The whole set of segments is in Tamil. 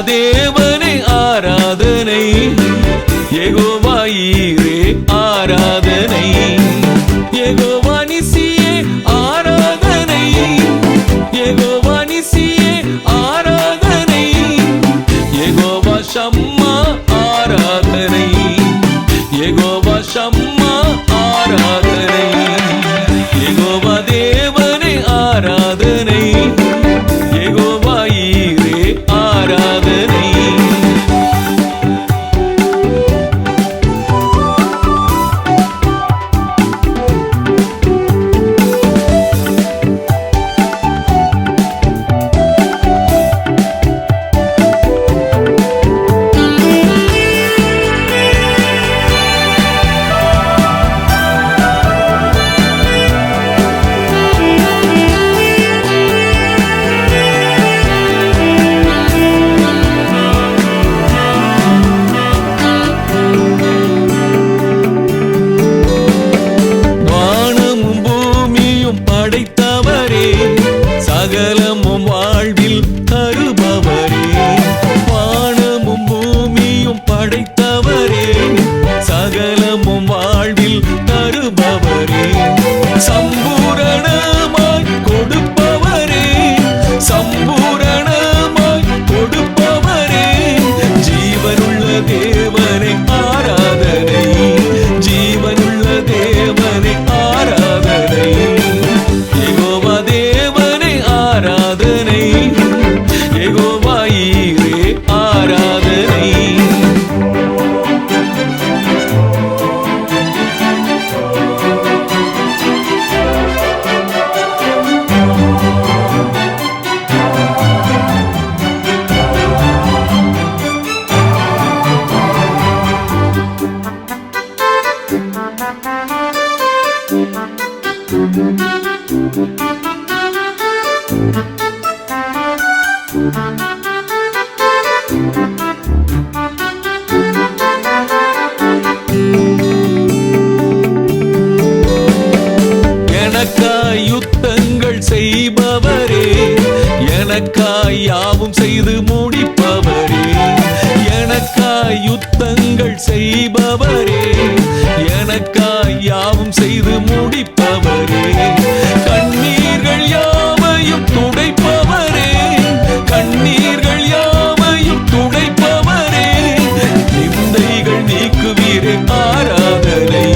தேவனை ஆராதனை. எகோவா எனக்காய் யாவும் செய்து முடிப்பவரே. எனக்காய் யுத்தங்கள் செய்பவரே. எனக்காய் யாவும் செய்து முடிப்பவரே. கண்ணீர்கள் யாவையும் துடைப்பவரே. கண்ணீர்கள் யாவையும் துடைப்பவரே. நிந்தைகள் நீக்குவீரே ஆராதனை.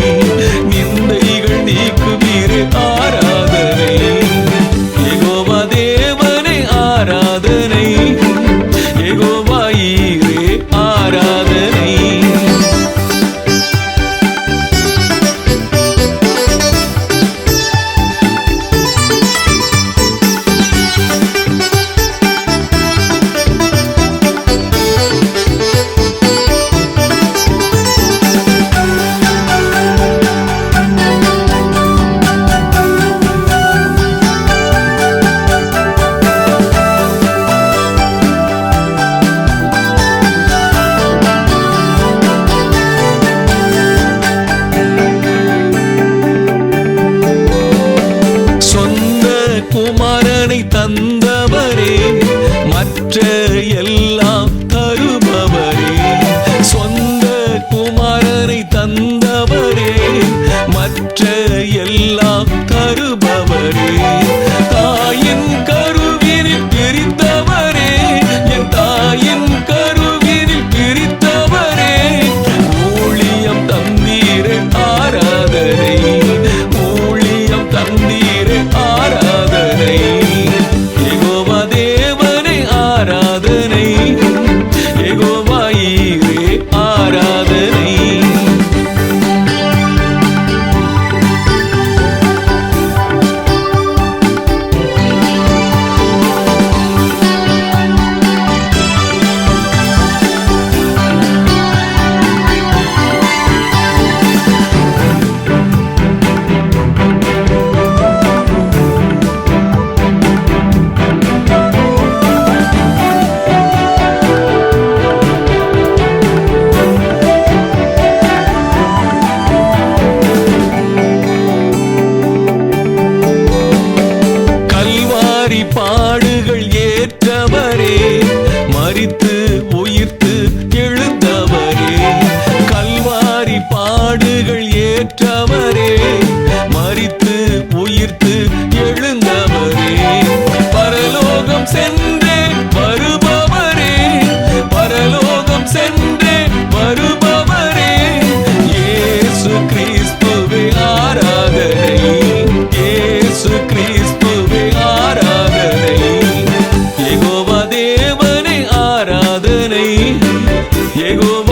நிந்தைகள் நீக்குவீரே ஆரா Chegou